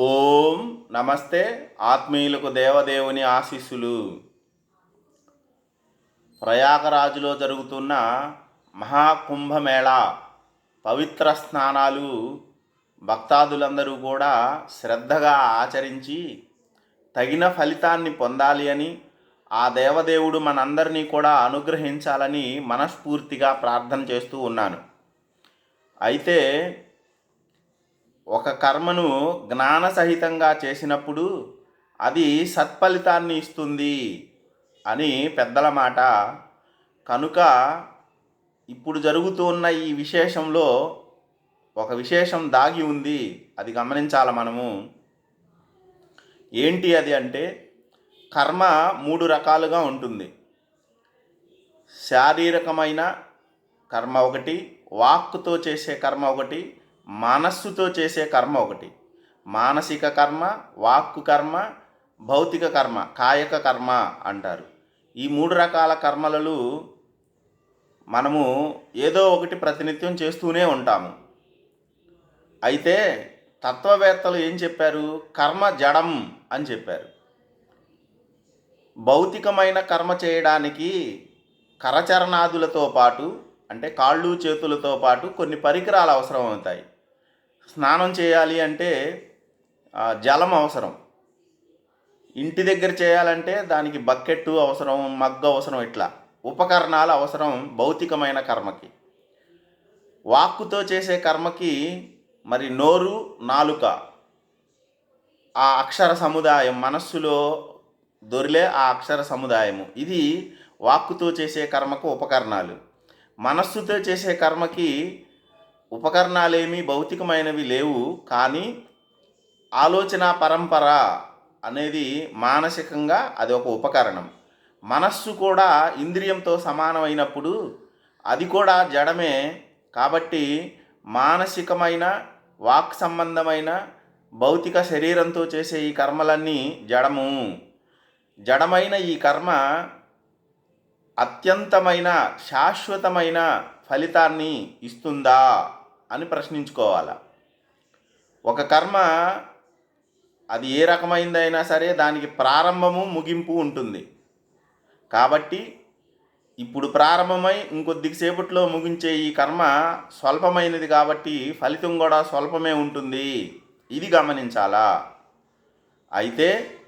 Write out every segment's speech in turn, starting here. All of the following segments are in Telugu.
ఓం నమస్తే ఆత్మీయులకు దేవదేవుని ఆశీస్సులు. ప్రయాగరాజులో జరుగుతున్న మహాకుంభమేళా పవిత్ర స్నానాలు భక్తాదులందరూ కూడా శ్రద్ధగా ఆచరించి తగిన ఫలితాన్ని పొందాలి అని ఆ దేవదేవుడు మనందరినీ కూడా అనుగ్రహించాలని మనస్ఫూర్తిగా ప్రార్థన చేస్తూ ఉన్నాను. అయితే ఒక కర్మను జ్ఞాన సహితంగా చేసినప్పుడు అది సత్ఫలితాన్ని ఇస్తుంది అని పెద్దల మాట. కనుక ఇప్పుడు జరుగుతున్న ఈ విశేషంలో ఒక విశేషం దాగి ఉంది. అది గమనించాలి మనము. ఏంటి అది అంటే కర్మ మూడు రకాలుగా ఉంటుంది. శారీరకమైన కర్మ ఒకటి వాక్కుతో చేసే కర్మ ఒకటి మనస్సుతో చేసే కర్మ ఒకటి. మానసిక కర్మ వాక్కు కర్మ భౌతిక కర్మ కాయక కర్మ అంటారు. ఈ మూడు రకాల కర్మలలో మనము ఏదో ఒకటి ప్రతినిత్యం చేస్తూనే ఉంటాము. అయితే తత్వవేత్తలు ఏం చెప్పారు? కర్మ జడం అని చెప్పారు. భౌతికమైన కర్మ చేయడానికి కరచరణాదులతో పాటు అంటే కాళ్ళు చేతులతో పాటు కొన్ని పరికరాలు అవసరం అవుతాయి స్నానం చేయాలి అంటే జలం అవసరం. ఇంటి దగ్గర చేయాలంటే దానికి బకెట్టు అవసరం మగ్గు అవసరం ఇట్లా. ఉపకరణాలు అవసరం భౌతికమైన కర్మకి. వాక్కుతో చేసే కర్మకి మరి నోరు నాలుక. ఆ అక్షర సముదాయం మనస్సులో దొరిలే ఆ అక్షర సముదాయము. ఇది వాక్కుతో చేసే కర్మకు ఉపకరణాలు. మనస్సుతో చేసే కర్మకి ఉపకరణాలేమీ భౌతికమైనవి లేవు కానీ ఆలోచన పరంపర అనేది మానసికంగా అది ఒక ఉపకరణం. మనస్సు కూడా ఇంద్రియంతో సమానమైనప్పుడు అది కూడా జడమే కాబట్టి మానసికమైన వాక్ సంబంధమైన భౌతిక శరీరంతో చేసే ఈ కర్మలన్నీ జడము. జడమైన ఈ కర్మ అత్యంతమైన శాశ్వతమైన ఫలితాన్ని ఇస్తుందా? అని ప్రశ్నించుకోవాలి? ఒక కర్మ అది ఏ రకమైందైనా సరే దానికి ప్రారంభము ముగింపు ఉంటుంది. కాబట్టి ఇప్పుడు ప్రారంభమై ఇంకొద్దిసేపట్లో ముగించే ఈ కర్మ స్వల్పమైనది కాబట్టి ఫలితం కూడా స్వల్పమే ఉంటుంది. ఇది గమనించాలా? అయితే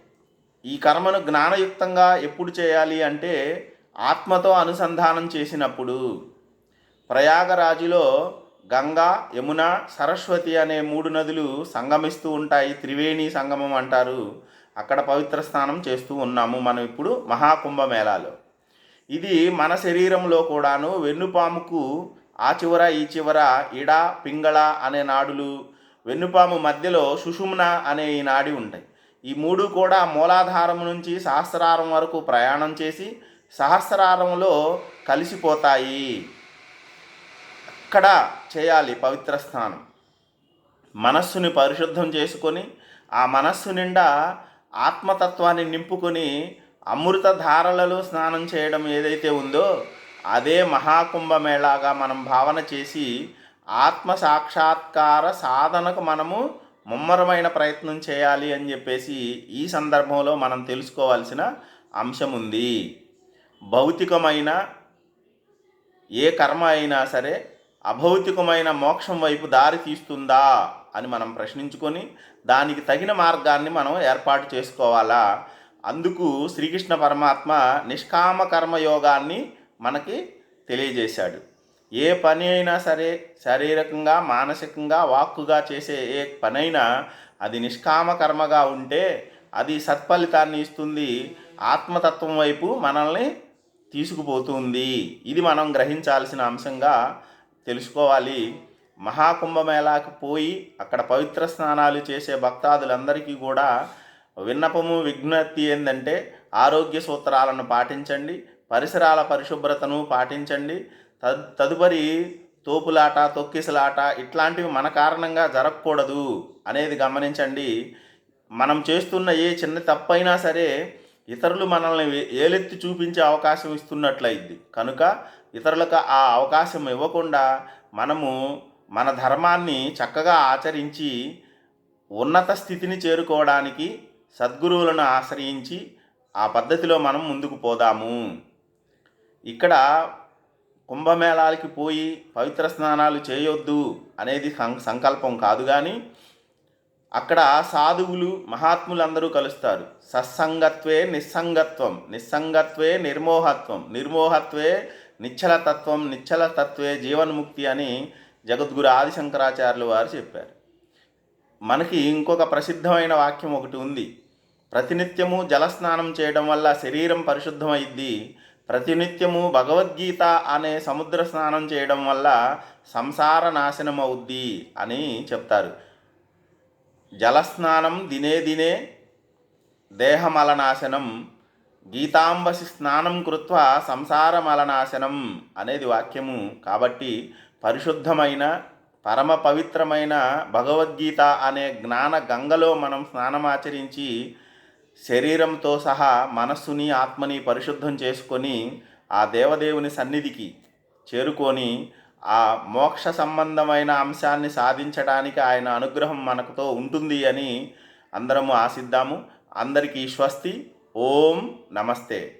ఈ కర్మను జ్ఞానయుక్తంగా ఎప్పుడు చేయాలి అంటే ఆత్మతో అనుసంధానం చేసినప్పుడు ప్రయాగరాజులో గంగా యమున సరస్వతి అనే మూడు నదులు సంగమిస్తూ ఉంటాయి. త్రివేణి సంగమం అంటారు. అక్కడ పవిత్ర స్నానం చేస్తూ ఉన్నాము మనం ఇప్పుడు మహాకుంభమేళాలో. ఇది మన శరీరంలో కూడాను వెన్నుపాముకు ఆ చివర ఈ చివర ఇడ పింగళ అనే నాడులు వెన్నుపాము మధ్యలో సుషుమ్న అనే ఈ నాడి ఉంటాయి. ఈ మూడు కూడా మూలాధారం నుంచి సహస్రారం వరకు ప్రయాణం చేసి సహస్రారంలో కలిసిపోతాయి. అక్కడ చేయాలి పవిత్ర స్నానం మనస్సుని పరిశుద్ధం చేసుకొని ఆ మనస్సు నిండా ఆత్మతత్వాన్ని నింపుకొని అమృత ధారలలో స్నానం చేయడం ఏదైతే ఉందో అదే మహాకుంభమేళాగా మనం భావన చేసి ఆత్మ సాక్షాత్కార సాధనకు మనము ముమ్మరమైన ప్రయత్నం చేయాలి అని చెప్పేసి ఈ సందర్భంలో మనం తెలుసుకోవాల్సిన అంశం ఉంది భౌతికమైన ఏ కర్మ అయినా సరే అభౌతికమైన మోక్షం వైపు దారి తీస్తుందా అని మనం ప్రశ్నించుకొని దానికి తగిన మార్గాన్ని మనం ఏర్పాటు చేసుకోవాలా? అందుకు శ్రీకృష్ణ పరమాత్మ నిష్కామ కర్మయోగాన్ని మనకి తెలియజేశాడు. ఏ పని అయినా సరే శారీరకంగా మానసికంగా వాక్కుగా చేసే ఏ పనైనా అది నిష్కామ కర్మగా ఉంటే అది సత్ఫలితాన్ని ఇస్తుంది. ఆత్మతత్వం వైపు మనల్ని తీసుకుపోతుంది. ఇది మనం గ్రహించాల్సిన అంశంగా తెలుసుకోవాలి. మహాకుంభమేళాకు పోయి అక్కడ పవిత్ర స్నానాలు చేసే భక్తాదులందరికీ కూడా విన్నపము విజ్ఞప్తి ఏంటంటే ఆరోగ్య సూత్రాలను పాటించండి పరిసరాల పరిశుభ్రతను పాటించండి తద్ తదుపరి తోపులాట తొక్కిసలాట ఇట్లాంటివి మన కారణంగా జరగకూడదు అనేది గమనించండి. మనం చేస్తున్న ఏ చిన్న తప్పైనా సరే ఇతరులు మనల్ని ఏలెత్తి చూపించే అవకాశం ఇస్తున్నట్లయిద్ది. కనుక ఇతరులకు ఆ అవకాశం ఇవ్వకుండా మనము మన ధర్మాన్ని చక్కగా ఆచరించి ఉన్నత స్థితిని చేరుకోవడానికి సద్గురువులను ఆశ్రయించి ఆ పద్ధతిలో మనం ముందుకు పోదాము. ఇక్కడ కుంభమేళాలకి పోయి పవిత్ర స్నానాలు చేయొద్దు అనేది సం- సంకల్పం కాదు కానీ అక్కడ సాధువులు మహాత్ములందరూ కలుస్తారు. సత్సంగత్వే నిస్సంగత్వం నిస్సంగత్వే నిర్మోహత్వం నిర్మోహత్వే నిశ్చల తత్వం నిశ్చల తత్వే జీవన్ముక్తి అని జగద్గురు ఆదిశంకరాచార్యులు వారు చెప్పారు. మనకి ఇంకొక ప్రసిద్ధమైన వాక్యం ఒకటి ఉంది. ప్రతినిత్యము జలస్నానం చేయడం వల్ల శరీరం పరిశుద్ధమైద్ది. ప్రతినిత్యము భగవద్గీత అనే సముద్ర స్నానం చేయడం వల్ల సంసార నాశనం అవుద్ది అని చెప్తారు. జలస్నానం దినే దినే దేహమలనాశనం గీతాంబసి స్నానం కృత్వ సంసారమలనాశనం అనేది వాక్యము. కాబట్టి పరిశుద్ధమైన పరమ పవిత్రమైన భగవద్గీత అనే జ్ఞాన గంగలో మనం స్నానమాచరించి శరీరంతో సహా మనస్సుని ఆత్మని పరిశుద్ధం చేసుకొని ఆ దేవదేవుని సన్నిధికి చేరుకొని ఆ మోక్ష సంబంధమైన అంశాన్ని సాధించడానికి ఆయన అనుగ్రహం మనకుతో ఉంటుంది అని అందరము ఆశిద్దాము. అందరికీ స్వస్తి. ఓం నమస్తే.